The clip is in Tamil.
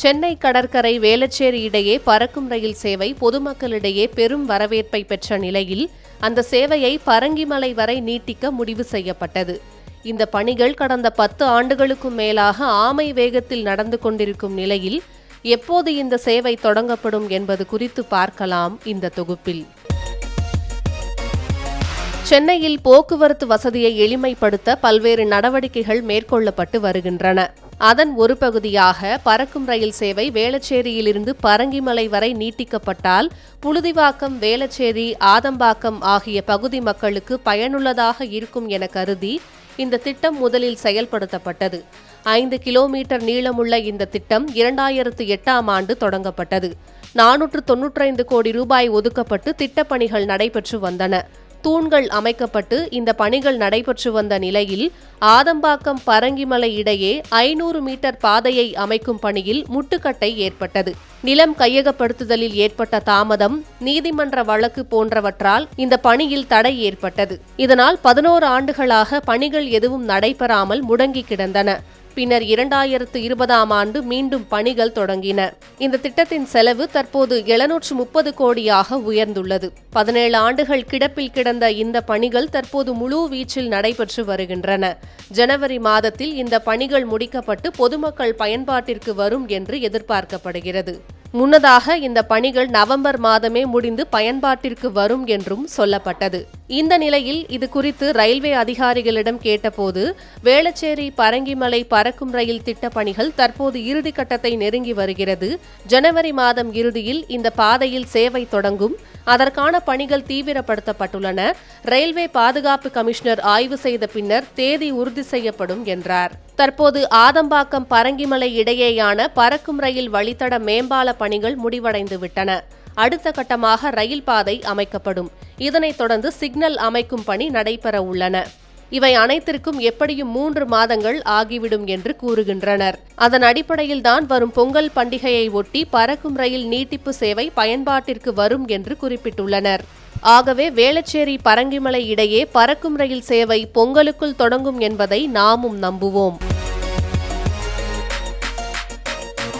சென்னை கடற்கரை வேளச்சேரி இடையே பறக்கும் ரயில் சேவை பொதுமக்களிடையே பெரும் வரவேற்பை பெற்ற நிலையில் அந்த சேவையை பரங்கிமலை வரை நீட்டிக்க முடிவு செய்யப்பட்டது. இந்த பணிகள் கடந்த பத்து ஆண்டுகளுக்கும் மேலாக ஆமை வேகத்தில் நடந்து கொண்டிருக்கும் நிலையில் எப்போது இந்த சேவை தொடங்கப்படும் என்பது குறித்து பார்க்கலாம் இந்த தொகுப்பில். சென்னையில் போக்குவரத்து வசதியை எளிமைப்படுத்த பல்வேறு நடவடிக்கைகள் மேற்கொள்ளப்பட்டு வருகின்றன. அதன் ஒரு பகுதியாக பறக்கும் ரயில் சேவை வேளச்சேரியிலிருந்து பரங்கிமலை வரை நீட்டிக்கப்பட்டால் புழுதிவாக்கம் வேளச்சேரி ஆதம்பாக்கம் ஆகிய பகுதி மக்களுக்கு பயனுள்ளதாக இருக்கும் என கருதி இந்த திட்டம் முதலில் செயல்படுத்தப்பட்டது. ஐந்து கிலோமீட்டர் நீளமுள்ள இந்த திட்டம் இரண்டாயிரத்து எட்டாம் ஆண்டு தொடங்கப்பட்டது. நானூற்று தொன்னூற்றைந்து கோடி ரூபாய் ஒதுக்கப்பட்டு திட்டப்பணிகள் நடைபெற்று வந்தன. தூண்கள் அமைக்கப்பட்டு இந்த பணிகள் நடைபெற்று வந்த நிலையில் ஆதம்பாக்கம் பரங்கிமலை இடையே ஐநூறு மீட்டர் பாதையை அமைக்கும் பணியில் முட்டுக்கட்டை ஏற்பட்டது. நிலம் கையகப்படுத்துதலில் ஏற்பட்ட தாமதம் நீதிமன்ற வழக்கு போன்றவற்றால் இந்த பணியில் தடை ஏற்பட்டது. இதனால் பதினோரு ஆண்டுகளாக பணிகள் எதுவும் நடைபெறாமல் முடங்கி கிடந்தன. பின்னர் இரண்டாயிரத்து இருபதாம் ஆண்டு மீண்டும் பணிகள் தொடங்கின. இந்த திட்டத்தின் செலவு தற்போது எழுநூற்று முப்பது கோடியாக உயர்ந்துள்ளது. பதினேழு ஆண்டுகள் கிடப்பில் கிடந்த இந்த பணிகள் தற்போது முழு வீச்சில் நடைபெற்று வருகின்றன. ஜனவரி மாதத்தில் இந்த பணிகள் முடிக்கப்பட்டு பொதுமக்கள் பயன்பாட்டிற்கு வரும் என்று எதிர்பார்க்கப்படுகிறது. முன்னதாக இந்த பணிகள் நவம்பர் மாதமே முடிந்து பயன்பாட்டிற்கு வரும் என்றும் சொல்லப்பட்டது. இந்த நிலையில் இது குறித்து ரயில்வே அதிகாரிகளிடம் கேட்டபோது வேளச்சேரி பரங்கிமலை பறக்கும் ரயில் திட்ட பணிகள் தற்போது இறுதிக்கட்டத்தை நெருங்கி வருகிறது. ஜனவரி மாதம் இறுதியில் இந்த பாதையில் சேவை தொடங்கும். அதற்கான பணிகள் தீவிரப்படுத்தப்பட்டுள்ளன. ரயில்வே பாதுகாப்பு கமிஷனர் ஆய்வு செய்த பின்னர் தேதி உறுதி செய்யப்படும் என்றார். தற்போது ஆதம்பாக்கம் பரங்கிமலை இடையேயான பறக்கும் ரயில் வழித்தட மேம்பால பணிகள் முடிவடைந்து விட்டன அடுத்த கட்டமாக ரயில் பாதை அமைக்கப்படும். இதனைத் தொடர்ந்து சிக்னல் அமைக்கும் பணி நடைபெற உள்ளன. இவை அனைத்திற்கும் எப்படியும் மூன்று மாதங்கள் ஆகிவிடும் என்று கூறுகின்றனர். அதன் அடிப்படையில் தான் வரும் பொங்கல் பண்டிகையை ஒட்டி பறக்கும் ரயில் நீட்டிப்பு சேவை பயன்பாட்டிற்கு வரும் என்று குறிப்பிட்டுள்ளனர். ஆகவே வேளச்சேரி பரங்கிமலை இடையே பறக்கும் ரயில் சேவை பொங்கலுக்குள் தொடங்கும் என்பதை நாமும் நம்புவோம்.